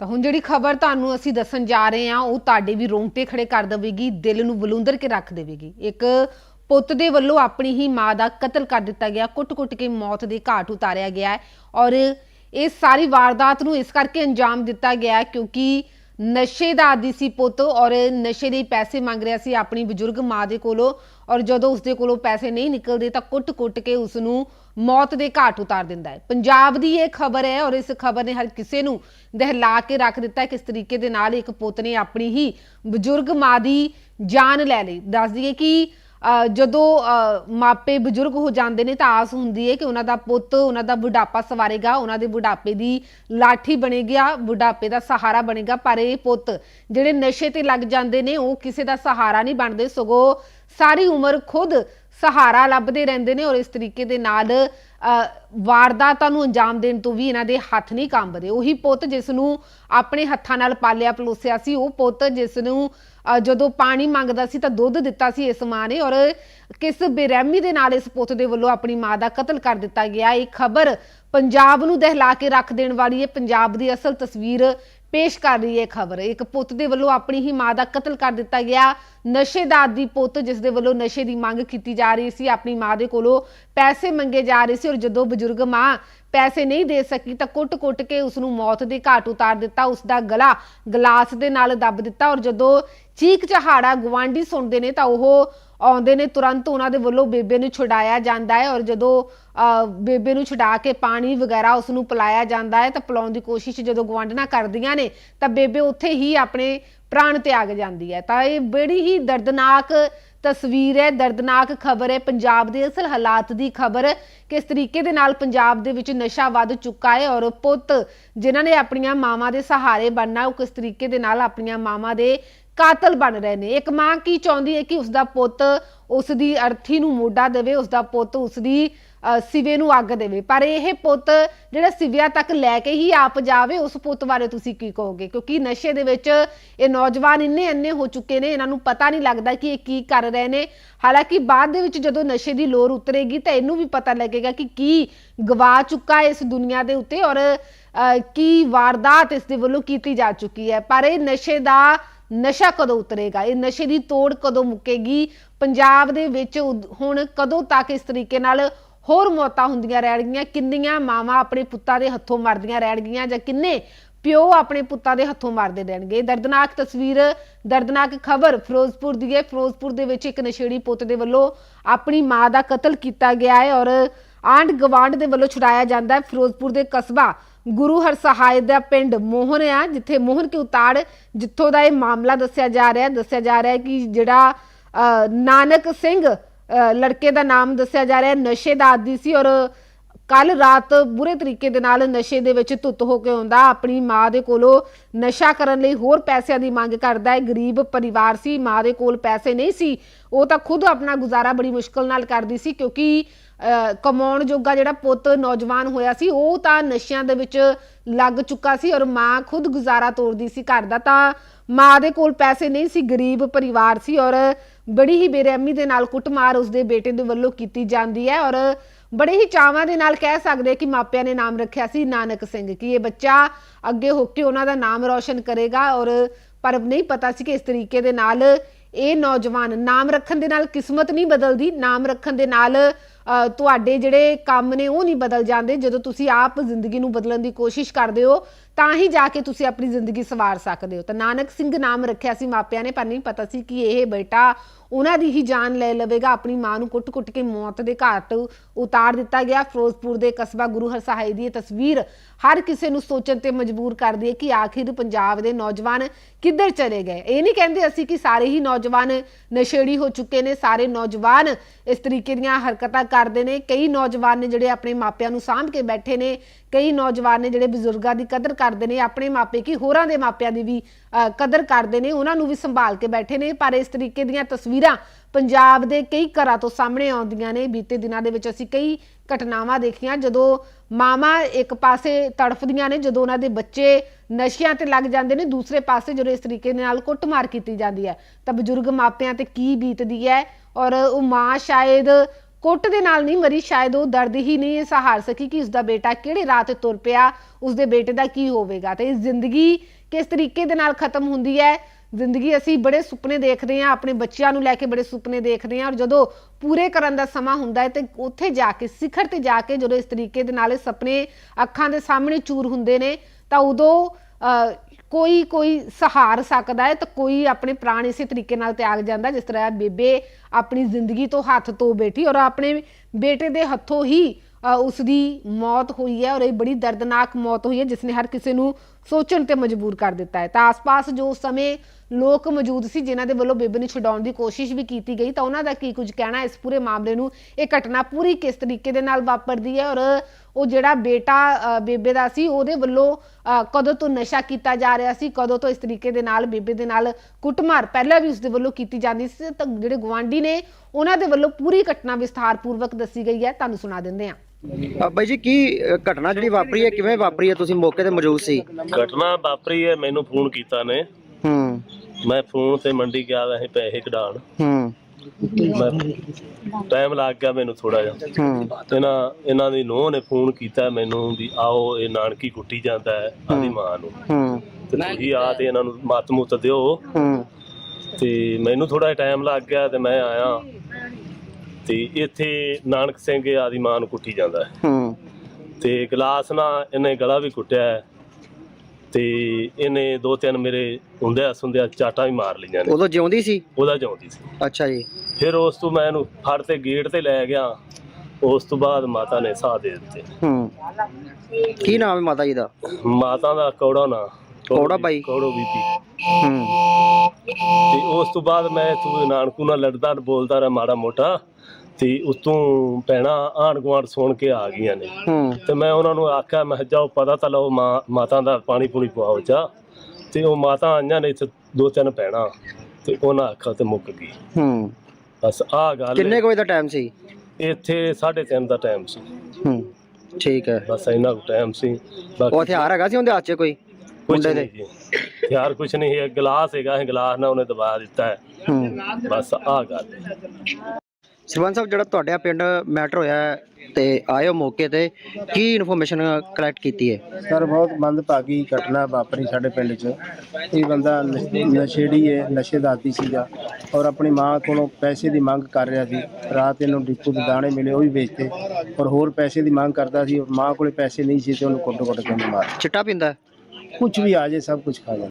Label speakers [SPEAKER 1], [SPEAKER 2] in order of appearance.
[SPEAKER 1] ਤਾਂ ਹੁਣ ਜਿਹੜੀ ਖਬਰ ਤੁਹਾਨੂੰ ਅਸੀਂ ਦੱਸਣ ਜਾ ਰਹੇ ਹਾਂ, ਉਹ ਤੁਹਾਡੇ ਵੀ ਰੋਂਗਟੇ ਖੜੇ ਕਰ ਦੇਵੇਗੀ, ਦਿਲ ਨੂੰ ਬਲੁੰਦਰ ਕੇ ਰੱਖ ਦੇਵੇਗੀ। ਇੱਕ ਪੁੱਤ ਦੇ ਵੱਲੋਂ ਆਪਣੀ ਹੀ ਮਾਂ ਦਾ ਕਤਲ ਕਰ ਦਿੱਤਾ ਗਿਆ, ਕੁੱਟ-ਕੁੱਟ ਕੇ ਮੌਤ ਦੇ ਘਾਟ ਉਤਾਰਿਆ ਗਿਆ ਹੈ ਔਰ ਇਹ ਸਾਰੀ ਵਾਰਦਾਤ ਨੂੰ ਇਸ ਕਰਕੇ ਅੰਜਾਮ ਦਿੱਤਾ ਗਿਆ ਹੈ ਕਿਉਂਕਿ ਨਸ਼ੇ ਦਾ ਆਦੀ ਸੀ ਪੁੱਤ ਔਰ ਨਸ਼ੇ ਦੇ ਪੈਸੇ ਮੰਗ ਰਿਹਾ ਸੀ ਆਪਣੀ ਬਜ਼ੁਰਗ ਮਾਂ ਦੇ ਕੋਲੋਂ ਔਰ ਜਦੋਂ ਉਸਦੇ ਕੋਲੋਂ ਪੈਸੇ ਨਹੀਂ ਨਿਕਲਦੇ ਤਾਂ ਕੁੱਟ-ਕੁੱਟ ਕੇ ਉਸ ਨੂੰ ਮੌਤ ਦੇ ਘਾਟ ਉਤਾਰ ਦਿੰਦਾ ਹੈ। ਪੰਜਾਬ ਦੀ ਇਹ ਖਬਰ ਹੈ ਔਰ ਇਸ ਖਬਰ ਨੇ ਹਰ ਕਿਸੇ ਨੂੰ ਦਹਿਲਾ ਕੇ ਰੱਖ ਦਿੱਤਾ ਹੈ ਕਿਸ ਤਰੀਕੇ ਦੇ ਨਾਲ ਇੱਕ ਪੁੱਤ ਨੇ ਆਪਣੀ ਹੀ ਬਜ਼ੁਰਗ ਮਾਂ ਦੀ ਜਾਨ ਲੈ ਲਈ। ਦੱਸ ਦਈਏ ਕਿ ਜਦੋਂ ਅ, ਮਾਪੇ ਬਜ਼ੁਰਗ ਹੋ ਜਾਂਦੇ ਨੇ ਤਾਂ ਆਸ ਹੁੰਦੀ ਹੈ ਕਿ ਉਹਨਾਂ ਦਾ ਪੁੱਤ ਉਹਨਾਂ ਦਾ ਬੁਢਾਪਾ ਸਵਾਰੇਗਾ ਉਹਨਾਂ ਦੇ ਬੁਢਾਪੇ ਦੀ ਲਾਠੀ ਬਣੇਗਾ ਬੁਢਾਪੇ ਦਾ ਸਹਾਰਾ ਬਣੇਗਾ ਪਰ ਇਹ ਪੁੱਤ ਜਿਹੜੇ ਨਸ਼ੇ ਤੇ ਲੱਗ ਜਾਂਦੇ ਨੇ ਉਹ ਕਿਸੇ ਦਾ ਸਹਾਰਾ ਨਹੀਂ ਬਣਦੇ ਸਗੋਂ ਸਾਰੀ ਉਮਰ ਖੁਦ ਸਹਾਰਾ ਲੱਭਦੇ ਰਹਿੰਦੇ ਨੇ ਔਰ ਇਸ ਤਰੀਕੇ ਦੇ ਨਾਲ ਵਾਰਦਾਤਾਂ ਨੂੰ ਅੰਜਾਮ ਦੇਣ ਤੋਂ ਵੀ ਇਹਨਾਂ ਦੇ ਹੱਥ ਨਹੀਂ ਕੰਬਦੇ। ਉਹੀ ਪੁੱਤ ਜਿਸ ਨੂੰ ਆਪਣੇ ਹੱਥਾਂ ਨਾਲ ਪਾਲਿਆ, ਪਲੋਸਿਆ ਸੀ, ਉਹ ਪੁੱਤ ਜਿਸ ਨੂੰ ਜਦੋਂ ਪਾਣੀ ਮੰਗਦਾ ਸੀ ਤਾਂ ਦੁੱਧ ਦਿੱਤਾ ਸੀ ਇਸ ਮਾਂ ਨੇ ਔਰ ਕਿਸ ਬੇਰਹਿਮੀ ਦੇ ਨਾਲ ਇਸ ਪੁੱਤ ਦੇ ਵੱਲੋਂ ਆਪਣੀ ਮਾਂ ਦਾ ਕਤਲ ਕਰ ਦਿੱਤਾ ਗਿਆ। ਇਹ ਖਬਰ ਪੰਜਾਬ ਨੂੰ ਦਹਿਲਾ ਕੇ ਰੱਖ ਦੇਣ ਵਾਲੀ ਹੈ। ਪੰਜਾਬ ਦੀ ਅਸਲ ਤਸਵੀਰ ਪੇਸ਼ ਕਰ ਰਹੀ ਹੈ ਖਬਰ। ਇੱਕ ਪੁੱਤ ਦੇ ਵੱਲੋਂ ਆਪਣੀ ਹੀ ਮਾਂ ਦਾ ਕਤਲ ਕਰ ਦਿੱਤਾ ਗਿਆ। ਨਸ਼ੇ ਦਾ ਆਦੀ ਪੁੱਤ, ਜਿਸ ਦੇ ਵੱਲੋਂ ਨਸ਼ੇ ਦੀ ਮੰਗ ਕੀਤੀ ਜਾ ਰਹੀ ਸੀ, ਆਪਣੀ ਮਾਂ ਦੇ ਕੋਲੋਂ ਪੈਸੇ ਮੰਗੇ ਜਾ ਰਹੇ ਸੀ ਔਰ ਜਦੋਂ ਬਜ਼ੁਰਗ ਮਾਂ ਪੈਸੇ ਨਹੀਂ ਦੇ ਸਕੀ ਤਾਂ ਕੁੱਟ-ਕੁੱਟ ਕੇ ਉਸ ਨੂੰ ਮੌਤ ਦੇ ਘਾਟ ਉਤਾਰ ਦਿੱਤਾ ਉਸ ਦਾ ਗਲਾ ਗਲਾਸ ਦੇ ਨਾਲ ਦੱਬ ਦਿੱਤਾ ਔਰ ਜਦੋਂ ਚੀਕ ਚਹਾੜਾ ਗਵਾਂਢੀ ਸੁਣਦੇ ਨੇ ਤਾਂ ਉਹ ਆਉਂਦੇ ਨੇ, ਤੁਰੰਤ ਉਹਨਾਂ ਦੇ ਵੱਲੋਂ ਬੇਬੇ ਨੂੰ ਛੁਡਾਇਆ ਜਾਂਦਾ ਹੈ ਔਰ ਜਦੋਂ ਬੇਬੇ ਨੂੰ ਛੁਡਾ ਕੇ ਪਾਣੀ ਵਗੈਰਾ ਉਸ ਨੂੰ ਪਿਲਾਇਆ ਜਾਂਦਾ ਹੈ ਤਾਂ ਪਿਲਾਉਣ ਦੀ ਕੋਸ਼ਿਸ਼ ਜਦੋਂ ਗਵਾਂਢਣਾ ਕਰਦੀਆਂ ਨੇ, ਤਾਂ ਬੇਬੇ ਉੱਥੇ ਹੀ ਆਪਣੇ ਪ੍ਰਾਣ ਤਿਆਗ ਜਾਂਦੀ ਹੈ। ਤਾਂ ਇਹ ਬੜੀ ਹੀ ਦਰਦਨਾਕ ਤਸਵੀਰ ਹੈ, ਦਰਦਨਾਕ ਖਬਰ ਹੈ। ਪੰਜਾਬ ਦੇ ਅਸਲ ਹਾਲਾਤ ਦੀ ਖਬਰ ਕਿਸ ਤਰੀਕੇ ਦੇ ਨਾਲ ਪੰਜਾਬ ਦੇ ਵਿੱਚ ਨਸ਼ਾ ਵੱਧ ਚੁੱਕਾ ਹੈ ਔਰ ਪੁੱਤ, ਜਿਨ੍ਹਾਂ ਨੇ ਆਪਣੀਆਂ ਮਾਵਾਂ ਦੇ ਸਹਾਰੇ ਬਣਨਾ, ਉਹ ਕਿਸ ਤਰੀਕੇ ਦੇ ਨਾਲ ਆਪਣੀਆਂ ਮਾਵਾਂ ਦੇ ਕਾਤਲ ਬਣ ਰਹੇ ਨੇ। ਇੱਕ ਮਾਂ ਕੀ ਚਾਹੁੰਦੀ ਹੈ ਕਿ ਉਸ ਦਾ ਪੁੱਤ ਉਸ ਦੀ ਅਰਥੀ ਨੂੰ ਮੋਢਾ ਦੇਵੇ ਉਸ ਦਾ ਪੁੱਤ ਉਸ ਦੀ ਸਿਵੇ ਨੂੰ ਅੱਗ ਦੇਵੇ। ਪਰ ਇਹ ਪੁੱਤ ਜਿਹੜਾ ਸਿਵਿਆਂ ਤੱਕ ਲੈ ਕੇ ਹੀ ਆਪ ਜਾਵੇ ਉਸ ਪੁੱਤ ਬਾਰੇ ਤੁਸੀਂ ਕੀ ਕਹੋਗੇ? ਕਿਉਂਕਿ ਨਸ਼ੇ ਦੇ ਵਿੱਚ ਇਹ ਨੌਜਵਾਨ ਇੰਨੇ ਅੰਨੇ ਹੋ ਚੁੱਕੇ ਨੇ ਇਹਨਾਂ ਨੂੰ ਪਤਾ ਨਹੀਂ ਲੱਗਦਾ ਕਿ ਇਹ ਕੀ ਕਰ ਰਹੇ ਨੇ। ਹਾਲਾਂਕਿ ਬਾਅਦ ਦੇ ਵਿੱਚ ਜਦੋਂ ਨਸ਼ੇ ਦੀ ਲੋਰ ਉਤਰੇਗੀ ਤਾਂ ਇਹਨੂੰ ਵੀ ਪਤਾ ਲੱਗੇਗਾ ਕਿ ਕੀ ਗਵਾ ਚੁੱਕਾ ਹੈ ਇਸ ਦੁਨੀਆ ਦੇ ਉੱਤੇ ਔਰ ਅ, ਕੀ ਵਾਰਦਾਤ ਇਸ ਦੇ ਵੱਲੋਂ ਕੀਤੀ ਜਾ ਚੁੱਕੀ ਹੈ। ਪਰ ਇਹ ਨਸ਼ੇ ਦਾ ਨਸ਼ਾ ਕਦੋਂ ਉਤਰੇਗਾ? ਇਹ ਨਸ਼ੇ ਦੀ ਤੋੜ ਕਦੋਂ ਮੁੱਕੇਗੀ? ਪੰਜਾਬ ਦੇ ਵਿੱਚ ਹੁਣ ਕਦੋਂ ਤੱਕ ਇਸ ਤਰੀਕੇ ਨਾਲ ਹੋਰ ਮੌਤਾਂ ਹੁੰਦੀਆਂ ਰਹਿਣਗੀਆਂ? ਕਿੰਨੀਆਂ ਮਾਵਾਂ ਆਪਣੇ ਪੁੱਤਾਂ ਦੇ ਹੱਥੋਂ ਮਰਦੀਆਂ ਰਹਿਣਗੀਆਂ ਜਾਂ ਕਿੰਨੇ ਪਿਓ ਆਪਣੇ ਪੁੱਤਾਂ ਦੇ ਹੱਥੋਂ ਮਾਰਦੇ ਰਹਿਣਗੇ ਦਰਦਨਾਕ ਤਸਵੀਰ, ਦਰਦਨਾਕ ਖਬਰ ਫਿਰੋਜ਼ਪੁਰ ਦੀ ਹੈ। ਫਿਰੋਜ਼ਪੁਰ ਦੇ ਵਿੱਚ ਇੱਕ ਨਸ਼ੇੜੀ ਪੁੱਤ ਦੇ ਵੱਲੋਂ ਆਪਣੀ ਮਾਂ ਦਾ ਕਤਲ ਕੀਤਾ ਗਿਆ ਹੈ ਔਰ ਆਂਡ ਗਵਾਂਡ ਦੇ ਵੱਲੋਂ ਛੁਡਾਇਆ ਜਾਂਦਾ ਹੈ। ਫਿਰੋਜ਼ਪੁਰ ਦੇ ਕਸਬਾ ਗੁਰੂ ਹਰਸਹਾਏ ਦਾ ਪਿੰਡ ਮੋਹਰ ਆ ਜਿੱਥੇ ਮੋਹਰ ਕੇ ਉਤਾੜ ਜਿੱਥੋਂ ਦਾ ਇਹ ਮਾਮਲਾ ਦੱਸਿਆ ਜਾ ਰਿਹਾ ਹੈ। ਦੱਸਿਆ ਜਾ ਰਿਹਾ ਹੈ ਕਿ ਜਿਹੜਾ ਅ, ਨਾਨਕ ਸਿੰਘ ਅ, ਲੜਕੇ ਦਾ ਨਾਮ ਦੱਸਿਆ ਜਾ ਰਿਹਾ ਹੈ। ਨਸ਼ੇ ਦਾ ਆਦੀ ਸੀ ਔਰ ਕੱਲ ਰਾਤ ਬੁਰੇ ਤਰੀਕੇ ਦੇ ਨਾਲ ਨਸ਼ੇ ਦੇ ਵਿੱਚ ਧੁੱਤ ਹੋ ਕੇ ਆਉਂਦਾ। ਆਪਣੀ ਮਾਂ ਦੇ ਕੋਲੋਂ ਨਸ਼ਾ ਕਰਨ ਲਈ ਹੋਰ ਪੈਸਿਆਂ ਦੀ ਮੰਗ ਕਰਦਾ ਹੈ। ਗਰੀਬ ਪਰਿਵਾਰ ਸੀ, ਮਾਂ ਦੇ ਕੋਲ ਪੈਸੇ ਨਹੀਂ ਸੀ। ਉਹ ਤਾਂ ਖੁਦ ਆਪਣਾ ਗੁਜ਼ਾਰਾ ਬੜੀ ਮੁਸ਼ਕਲ ਨਾਲ ਕਰਦੀ ਸੀ ਕਿਉਂਕਿ ਕਮਾਉਣ ਜੋਗਾ ਜਿਹੜਾ ਪੁੱਤ ਨੌਜਵਾਨ ਹੋਇਆ ਸੀ, ਉਹ ਤਾਂ ਨਸ਼ਿਆਂ ਦੇ ਵਿੱਚ ਲੱਗ ਚੁੱਕਾ ਸੀ ਔਰ ਮਾਂ ਖੁਦ ਗੁਜ਼ਾਰਾ ਤੋਰਦੀ ਸੀ ਘਰ ਦਾ। ਤਾਂ ਮਾਂ ਦੇ ਕੋਲ ਪੈਸੇ ਨਹੀਂ ਸੀ, ਗਰੀਬ ਪਰਿਵਾਰ ਸੀ ਔਰ ਬੜੀ ਹੀ ਬੇਰਹਿਮੀ ਦੇ ਨਾਲ ਕੁੱਟਮਾਰ ਉਸਦੇ ਬੇਟੇ ਦੇ ਵੱਲੋਂ ਕੀਤੀ ਜਾਂਦੀ ਹੈ ਔਰ ਬੜੇ ਹੀ ਚਾਵਾਂ ਦੇ ਨਾਲ ਕਹਿ ਸਕਦੇ ਕਿ ਮਾਪਿਆਂ ਨੇ ਨਾਮ ਰੱਖਿਆ ਸੀ, ਨਾਨਕ ਸਿੰਘ। ਕਿ ਇਹ ਬੱਚਾ ਅੱਗੇ ਹੋ ਕੇ ਉਹਨਾਂ ਦਾ ਨਾਮ ਰੌਸ਼ਨ ਕਰੇਗਾ? ਔਰ ਪਰ ਨਹੀਂ ਪਤਾ ਸੀ ਕਿ ਇਸ ਤਰੀਕੇ ਦੇ ਨਾਲ ਇਹ ਨੌਜਵਾਨ ਨਾਮ ਰੱਖਣ ਦੇ ਨਾਲ ਕਿਸਮਤ ਨਹੀਂ ਬਦਲਦੀ। ਨਾਮ ਰੱਖਣ ਦੇ ਨਾਲ ਤੁਹਾਡੇ ਜਿਹੜੇ ਕੰਮ ਨੇ ਉਹ ਨਹੀਂ ਬਦਲ ਜਾਂਦੇ। ਜਦੋਂ ਤੁਸੀਂ ਆਪ ਜ਼ਿੰਦਗੀ ਨੂੰ ਬਦਲਣ ਦੀ ਕੋਸ਼ਿਸ਼ ਕਰਦੇ ਹੋ ਤਾਂ ਹੀ ਜਾ ਕੇ ਤੁਸੀਂ ਆਪਣੀ ਜ਼ਿੰਦਗੀ ਸਵਾਰ ਸਕਦੇ ਹੋ। ਤਾਂ ਨਾਨਕ ਸਿੰਘ ਨਾਮ ਰੱਖਿਆ ਸੀ ਮਾਪਿਆਂ ਨੇ, ਪਰ ਨਹੀਂ ਪਤਾ ਸੀ ਕਿ ਇਹ ਬੇਟਾ ਉਹਨਾਂ ਦੀ ਹੀ ਜਾਨ ਲੈ ਲਵੇਗਾ। ਆਪਣੀ ਮਾਂ ਨੂੰ ਕੁੱਟ-ਕੁੱਟ ਕੇ ਮੌਤ ਦੇ ਘਾਟ ਉਤਾਰ ਦਿੱਤਾ ਗਿਆ। ਫਿਰੋਜ਼ਪੁਰ ਦੇ ਕਸਬਾ ਗੁਰੂ ਹਰਸਹਾਏ ਦੀ ਇਹ ਤਸਵੀਰ ਹਰ ਕਿਸੇ ਨੂੰ ਸੋਚਣ ਤੇ ਮਜਬੂਰ ਕਰਦੀ ਹੈ ਕਿ ਆਖਿਰ ਪੰਜਾਬ ਦੇ ਨੌਜਵਾਨ ਕਿੱਧਰ ਚਲੇ ਗਏ। ਇਹ ਨਹੀਂ ਕਹਿੰਦੇ ਅਸੀਂ ਕਿ ਸਾਰੇ ਹੀ ਨੌਜਵਾਨ ਨਸ਼ੇੜੀ ਹੋ ਚੁੱਕੇ ਨੇ, ਸਾਰੇ ਨੌਜਵਾਨ ਇਸ ਤਰੀਕੇ ਦੀਆਂ ਹਰਕਤਾਂ ਕਰਦੇ ਨੇ। ਕਈ ਨੌਜਵਾਨ ਨੇ ਜਿਹੜੇ ਆਪਣੇ ਮਾਪਿਆਂ ਨੂੰ ਸਾਂਭ ਕੇ ਬੈਠੇ ਨੇ ਕਈ ਨੌਜਵਾਨ ਨੇ ਜਿਹੜੇ ਬਜ਼ੁਰਗਾਂ ਦੀ ਕਦਰ ਕਰਦੇ ਨੇ, ਆਪਣੇ ਮਾਪੇ ਕੀ ਹੋਰਾਂ ਦੇ ਮਾਪਿਆਂ ਦੀ ਵੀ ਕਦਰ ਕਰਦੇ ਨੇ, ਉਹਨਾਂ ਨੂੰ ਵੀ ਸੰਭਾਲ ਕੇ ਬੈਠੇ ਨੇ। ਪਰ ਇਸ ਤਰੀਕੇ ਦੀਆਂ ਤਸਵੀਰਾਂ ਪੰਜਾਬ ਦੇ ਕਈ ਘਰਾਂ ਤੋਂ ਸਾਹਮਣੇ ਆਉਂਦੀਆਂ ਨੇ। ਬੀਤੇ ਦਿਨਾਂ ਦੇ ਵਿੱਚ ਅਸੀਂ ਕਈ ਘਟਨਾਵਾਂ ਦੇਖੀਆਂ, ਜਦੋਂ ਮਾਮਾ ਇੱਕ ਪਾਸੇ ਤੜਫਦੀਆਂ ਨੇ, ਜਦੋਂ ਉਹਨਾਂ ਦੇ ਬੱਚੇ ਨਸ਼ਿਆਂ ਤੇ ਲੱਗ ਜਾਂਦੇ ਨੇ, ਦੂਸਰੇ ਪਾਸੇ ਜਦੋਂ ਇਸ ਤਰੀਕੇ ਦੇ ਨਾਲ ਕੁੱਟਮਾਰ ਕੀਤੀ ਜਾਂਦੀ ਹੈ। ਤਾਂ ਬਜ਼ੁਰਗ ਮਾਪਿਆਂ ਤੇ ਕੀ ਬੀਤਦੀ ਹੈ? ਔਰ ਉਹ ਮਾਂ ਸ਼ਾਇਦ ਕੁੱਟ ਦੇ ਨਾਲ ਨਹੀਂ ਮਰੀ ਸ਼ਾਇਦ ਉਹ ਦਰਦ ਹੀ ਨਹੀਂ ਸਹਾਰ ਸਕੀ ਕਿ ਉਸਦਾ ਬੇਟਾ ਕਿਹੜੇ ਰਾਹ ਤੇ ਤੁਰ ਪਿਆ ਉਸਦੇ ਬੇਟੇ ਦਾ ਕੀ ਹੋਵੇਗਾ? ਤੇ ਇਹ ਜ਼ਿੰਦਗੀ ਕਿਸ ਤਰੀਕੇ ਦੇ ਨਾਲ ਖਤਮ ਹੁੰਦੀ ਹੈ? ਜ਼ਿੰਦਗੀ ਅਸੀਂ ਬੜੇ ਸੁਪਨੇ ਦੇਖਦੇ ਹਾਂ ਆਪਣੇ ਬੱਚਿਆਂ ਨੂੰ ਲੈ ਕੇ ਬੜੇ ਸੁਪਨੇ ਦੇਖਦੇ ਹਾਂ ਔਰ ਜਦੋਂ ਪੂਰੇ ਕਰਨ ਦਾ ਸਮਾਂ ਹੁੰਦਾ ਹੈ ਤੇ ਉੱਥੇ ਜਾ ਕੇ ਸਿਖਰ ਤੇ ਜਾ ਕੇ ਜਦੋਂ ਇਸ ਤਰੀਕੇ ਦੇ ਨਾਲ ਇਹ ਸੁਪਨੇ ਅੱਖਾਂ ਦੇ ਸਾਹਮਣੇ ਚੂਰ ਹੁੰਦੇ ਨੇ ਤਾਂ ਉਦੋਂ ਅਹ, ਕੋਈ ਕੋਈ ਸਹਾਰ ਸਕਦਾ ਹੈ ਤਾਂ ਕੋਈ ਆਪਣੇ ਪ੍ਰਾਣ ਇਸੇ ਤਰੀਕੇ ਨਾਲ ਤਿਆਗ ਜਾਂਦਾ ਜਿਸ ਤਰ੍ਹਾਂ ਬੇਬੇ ਆਪਣੀ ਜ਼ਿੰਦਗੀ ਤੋਂ ਹੱਥ ਧੋ ਬੈਠੀ ਔਰ ਆਪਣੇ ਬੇਟੇ ਦੇ ਹੱਥੋਂ ਹੀ ਅ, ਉਸ ਦੀ ਮੌਤ ਹੋਈ ਹੈ ਔਰ ਇਹ ਬੜੀ ਦਰਦਨਾਕ ਮੌਤ ਹੋਈ ਹੈ ਜਿਸ ਨੇ ਹਰ ਕਿਸੇ ਨੂੰ ਸੋਚਣ ਤੇ ਮਜਬੂਰ ਕਰ ਦਿੱਤਾ ਹੈ। ਤਾਂ ਆਸ-ਪਾਸ ਜੋ ਉਸ ਸਮੇਂ ਲੋਕ ਮੌਜੂਦ ਸੀ ਜਿਨ੍ਹਾਂ ਦੇ ਵੱਲੋਂ ਬੇਬੇ ਨੂੰ ਛਡਾਉਣ ਦੀ ਕੋਸ਼ਿਸ਼ ਵੀ ਕੀਤੀ ਗਈ ਤਾਂ ਉਹਨਾਂ ਦਾ ਕੀ ਕੁਝ ਕਹਿਣਾ ਇਸ ਪੂਰੇ ਮਾਮਲੇ ਨੂੰ ਇਹ ਘਟਨਾ ਪੂਰੀ ਕਿਸ ਤਰੀਕੇ ਦੇ ਨਾਲ ਵਾਪਰਦੀ ਹੈ ਔਰ ਉਹ ਜਿਹੜਾ ਬੇਟਾ ਅ, ਬੇਬੇ ਦਾ ਸੀ ਉਹਦੇ ਵੱਲੋਂ ਅ, ਕਦੋਂ ਤੋਂ ਨਸ਼ਾ ਕੀਤਾ ਜਾ ਰਿਹਾ ਸੀ ਕਦੋਂ ਤੋਂ ਇਸ ਤਰੀਕੇ ਦੇ ਨਾਲ ਬੇਬੇ ਦੇ ਨਾਲ ਕੁੱਟਮਾਰ ਪਹਿਲਾਂ ਵੀ ਉਸਦੇ ਵੱਲੋਂ ਕੀਤੀ ਜਾਂਦੀ ਸੀ ਤਾਂ ਜਿਹੜੇ ਗਵਾਂਢੀ ਨੇ ਉਹਨਾਂ ਦੇ ਵੱਲੋਂ ਪੂਰੀ ਘਟਨਾ ਵਿਸਥਾਰਪੂਰਵਕ ਦੱਸੀ ਗਈ ਹੈ। ਤੁਹਾਨੂੰ ਸੁਣਾ ਦਿੰਦੇ ਹਾਂ।
[SPEAKER 2] ਅ, ਬਾਈ ਜੀ ਕੀ ਅ, ਘਟਨਾ ਜਿਹੜੀ ਵਾਪਰੀ ਹੈ ਕਿਵੇਂ ਵਾਪਰੀ ਹੈ? ਤੁਸੀਂ ਮੌਕੇ ਤੇ ਮੌਜੂਦ ਸੀ।
[SPEAKER 3] ਘਟਨਾ ਵਾਪਰੀ ਹੈ ਮੈਨੂੰ ਫੋਨ ਕੀਤਾ ਨੇ।
[SPEAKER 2] ਹੂੰ।
[SPEAKER 3] ਮੈਂ ਫੋਨ ਤੇ ਮੰਡੀ ਗਿਆ ਵੈਸੇ ਪੈਸੇ ਕਢਾਣ
[SPEAKER 2] ਹੂੰ।
[SPEAKER 3] ਮੈਂ ਟਾਈਮ ਲੱਗ ਗਿਆ ਮੈਨੂੰ ਥੋੜਾ ਜਿਹਾ।
[SPEAKER 2] ਹੂੰ।
[SPEAKER 3] ਇਹਨਾਂ ਇਹਨਾਂ ਦੀ ਨੂੰਹ ਨੇ ਫੋਨ ਕੀਤਾ ਮੈਨੂੰ ਵੀ ਆਓ ਇਹ ਨਾਨਕੀ ਕੁੱਟੀ ਜਾਂਦਾ ਹੈ ਆਦੀ ਮਾਂ ਨੂੰ।
[SPEAKER 2] ਹੂੰ।
[SPEAKER 3] ਤੇ ਤੁਸੀਂ ਆ ਤੇ ਇਹਨਾਂ ਨੂੰ ਮੱਤ ਮੁੱਤ ਦਿਓ।
[SPEAKER 2] ਹੂੰ।
[SPEAKER 3] ਤੇ ਮੈਨੂੰ ਥੋੜਾ ਟਾਈਮ ਲੱਗ ਗਿਆ ਤੇ ਮੈਂ ਆਇਆ। ਤੇ ਇੱਥੇ ਨਾਨਕ ਸਿੰਘ ਆਦੀ ਮਾਂ ਨੂੰ ਕੁੱਟੀ ਜਾਂਦਾ ਹੈ।
[SPEAKER 2] ਹੂੰ।
[SPEAKER 3] ਤੇ ਗਲਾਸ ਨਾਲ ਇਹਨੇ ਗਲਾ ਵੀ ਕੁੱਟਿਆ ਹੈ। ਤੇ ਇਹਨੇ ਦੋ ਤਿੰਨ ਮੇਰੇ ਹੁੰਦਿਆ ਸੁੰਦਿਆ ਚਾਟਾਂ ਵੀ ਮਾਰ ਲਈਆਂ ਨੇ।
[SPEAKER 2] ਉਦੋਂ ਜਿਉਂਦੀ ਸੀ?
[SPEAKER 3] ਉਹਦਾ ਜਾਉਂਦੀ ਸੀ।
[SPEAKER 2] ਅੱਛਾ ਜੀ।
[SPEAKER 3] ਫਿਰ ਉਸ ਤੋਂ ਮੈਂ ਇਹਨੂੰ ਫੜ ਤੇ ਗੇਟ ਤੇ ਲੈ ਗਿਆ। ਉਸ ਤੋਂ ਬਾਅਦ ਮਾਤਾ ਨੇ ਸਾਹ ਦੇ ਦਿੱਤੇ।
[SPEAKER 2] ਹੂੰ। ਕੀ ਨਾਮ ਹੈ ਮਾਤਾ ਜੀ ਦਾ?
[SPEAKER 3] ਮਾਤਾ ਦਾ ਕੌੜਾ ਨਾ।
[SPEAKER 2] ਕੌੜਾ ਬਾਈ?
[SPEAKER 3] ਕੌੜੋ ਬੀਬੀ।
[SPEAKER 2] ਹੂੰ।
[SPEAKER 3] ਤੇ ਉਸ ਤੋਂ ਬਾਅਦ ਮੈਂ ਤੂੰ ਨਾਨਕੂ ਨਾਲ ਲੜਦਾ ਬੋਲਦਾ ਰਿਹਾ ਮਾੜਾ ਮੋਟਾ। ਤੇ ਉਤੋਂ ਪੈਣਾ ਆਣ ਗੁਆਂਢ ਸੁਣ ਕੇ ਆ ਗਈਆਂ ਨੇ। ਤੇ ਮੈਂ ਉਹਨਾਂ ਨੂੰ ਆਖਿਆ ਮੈਂ ਕਿਹਾ ਜਾਓ ਪਤਾ ਤਾਂ ਲਓ ਮਾਂ ਮਾਤਾ ਦਾ ਪਾਣੀ ਪੂਣੀ ਪਵਾਓ ਜਾ। ਤੇ ਉਹ ਮਾਤਾ ਆਈਆਂ ਨੇ ਇੱਥੇ ਦੋ ਤਿੰਨ ਪੈਣਾ ਤੇ ਉਹਨਾਂ ਆਖਾ ਤੇ ਮੁੱਕ ਗਈ।
[SPEAKER 2] ਹੂੰ।
[SPEAKER 3] ਬਸ ਆਹ ਗੱਲ
[SPEAKER 2] ਕਿੰਨੇ। ਕੁ ਵਜੇ ਦਾ ਟਾਈਮ ਸੀ?
[SPEAKER 3] ਇੱਥੇ 3:30 ਦਾ ਟਾਈਮ ਸੀ।
[SPEAKER 2] ਹੂੰ ਠੀਕ ਹੈ।
[SPEAKER 3] ਬਸ ਇੰਨਾ ਕੁ ਟਾਈਮ ਸੀ।
[SPEAKER 2] ਉਹ ਹਥਿਆਰ ਹੈਗਾ ਸੀ ਉਹਦੇ ਹੱਥ 'ਚ ਕੋਈ?
[SPEAKER 3] ਕੁਝ
[SPEAKER 2] ਮੁੰਡੇ
[SPEAKER 3] ਨਹੀਂ
[SPEAKER 2] ਦੇ
[SPEAKER 3] ਜੀ। ਯਾਰ ਕੁਝ ਨਹੀਂ ਹੈ ਗਲਾਸ ਹੈਗਾ ਇਹ ਗਲਾਸ ਨਾਲ ਉਹਨੇ ਦਬਾ ਦਿੱਤਾ ਹੈ।
[SPEAKER 2] ਹੂੰ।
[SPEAKER 3] ਬਸ ਆਹ ਗੱਲ।
[SPEAKER 2] ਸਰਪੰਚ ਸਾਹਿਬ ਜਿਹੜਾ ਤੁਹਾਡੇ ਪਿੰਡ ਮੈਟਰ ਹੋਇਆ ਹੈ ਤੇ ਹੋ ਮੌਕੇ ਤੇ ਕੀ ਇਨਫੋਰਮੇਸ਼ਨ ਕਲੈਕਟ ਕੀਤੀ ਹੈ?
[SPEAKER 4] ਸਰ ਬਹੁਤ ਮੰਦਭਾਗੀ ਘਟਨਾ ਵਾਪਰੀ ਸਾਡੇ ਪਿੰਡ 'ਚ। ਇਹ ਬੰਦਾ ਨ- ਨਸ਼ੇੜੀ ਹੈ ਨਸ਼ੇ ਦਾ ਆਦੀ ਸੀਗਾ ਔਰ ਆਪਣੀ ਮਾਂ ਕੋਲੋਂ ਪੈਸੇ ਦੀ ਮੰਗ ਕਰ ਰਿਹਾ ਸੀ। ਰਾਤ ਇਹਨੂੰ ਡਿਪੂ ਦੇ ਦਾਣੇ ਮਿਲੇ ਉਹ ਵੀ ਵੇਚਤੇ ਔਰ ਹੋਰ ਪੈਸੇ ਦੀ ਮੰਗ ਕਰਦਾ ਸੀ। ਔਰ ਮਾਂ ਕੋਲੇ ਪੈਸੇ ਨਹੀਂ ਸੀ ਤੇ ਉਹਨੂੰ ਕੁੱਟ ਕੁੱਟ ਕੇ ਉਹਨੂੰ ਮਾਰ
[SPEAKER 2] ਚਿੱਟਾ ਪੀਂਦਾ?
[SPEAKER 4] ਕੁਝ ਵੀ ਆ ਜੇ ਸਭ ਕੁਝ ਖਾ ਜਾਂਦਾ।